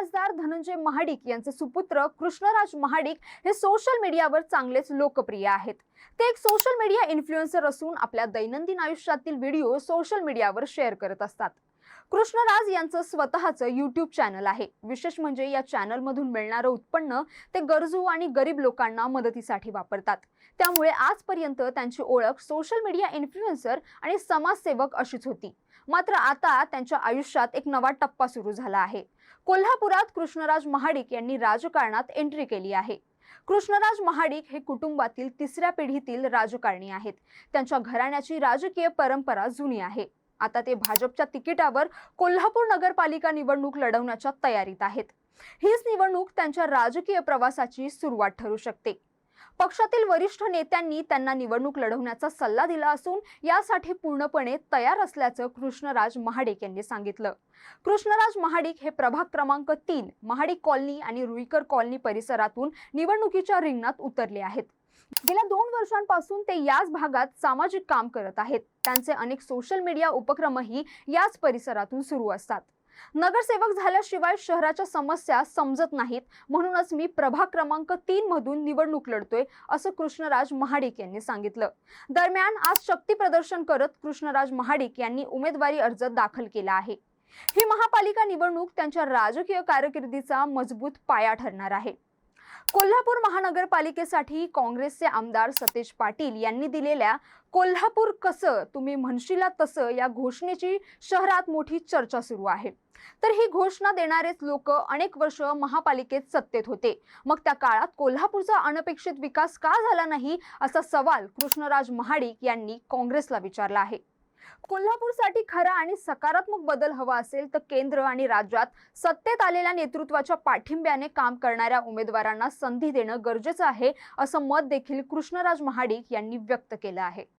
खासदार धनंजय महाडिक यांचे सुपुत्र कृष्णराज महाडिक हे सोशल मीडियावर चांगलेच लोकप्रिय आहेत. ते एक सोशल मीडिया इन्फ्लुएन्सर असून आपल्या दैनंदिन आयुष्यातील व्हिडिओ सोशल मीडियावर शेअर करत असतात. कृष्णराज यांचं स्वतःचं यूट्यूब चॅनल आहे. विशेष म्हणजे या चॅनलमधून मिळणारं उत्पन्न ते गरजू आणि गरीब लोकांना मदतीसाठी वापरतात. त्यामुळे आजपर्यंत त्यांची ओळख सोशल मीडिया इन्फ्लुएन्सर आणि समाजसेवक अशीच होती. मात्र आता त्यांच्या आयुष्यात एक नवा टप्पा सुरू झाला आहे. कोल्हापुरात कृष्णराज महाडिक यांनी राजकारणात एंट्री केली आहे. कृष्णराज महाडिक हे कुटुंबातील तिसऱ्या पिढीतील राजकारणी आहेत. त्यांच्या घराण्याची राजकीय परंपरा जुनी आहे. आता ते भाजपच्या तिकिटावर कोल्हापूर नगरपालिका निवडणूक लढवण्याच्या तयारीत आहेत. हीच निवडणूक त्यांच्या राजकीय प्रवासाची सुरुवात ठरू शकते. पक्षातील वरिष्ठ नेत्यांनी त्यांना निवडणूक लढवण्याचा सल्ला दिला असून यासाठी पूर्णपणे तयार असल्याचं कृष्णराज महाडिक यांनी सांगितलं. कृष्णराज महाडिक हे प्रभाग क्रमांक तीन महाडिक कॉलनी आणि रुईकर कॉलनी परिसरातून निवडणुकीच्या रिंगणात उतरले आहेत. गेल्या दोन वर्षांपासून ते याच भागात सामाजिक काम करत आहेत. त्यांचे अनेक सोशल मीडिया उपक्रमही याच परिसरातून सुरू असतात. नगरसेवक झाल्याशिवाय शहराच्या समस्या समजत नाहीत. म्हणूनच मी प्रभाग क्रमांक तीन मधून निवडणूक लढतोय असं कृष्णराज महाडिक यांनी सांगितलं. दरम्यान आज शक्ती प्रदर्शन करत कृष्णराज महाडिक यांनी उमेदवारी अर्ज दाखल केला आहे. ही महापालिका निवडणूक त्यांच्या राजकीय कारकिर्दीचा मजबूत पाया ठरणार आहे. कोल्हापूर महानगरपालिकेसाठी काँग्रेसचे आमदार सतेज पाटील यांनी दिलेल्या कोल्हापूर कसं तुम्ही म्हणशीला तसं या घोषणेची शहरात मोठी चर्चा सुरू आहे. तर ही घोषणा देणारेच लोक अनेक वर्ष महापालिकेत सत्तेत होते. मग त्या काळात कोल्हापूरचा अनपेक्षित विकास का झाला नाही असा सवाल कृष्णराज महाडिक यांनी काँग्रेसला विचारला आहे. कोल्हापूरसाठी खरा आणि सकारात्मक बदल हवा असेल तर केंद्र आणि राज्यात सत्तेत आलेल्या नेतृत्वाच्या पाठिंब्याने काम करणाऱ्या उमेदवारांना संधी देणं गरजेचं आहे असं मत देखील कृष्णराज महाडिक यांनी व्यक्त केलं आहे.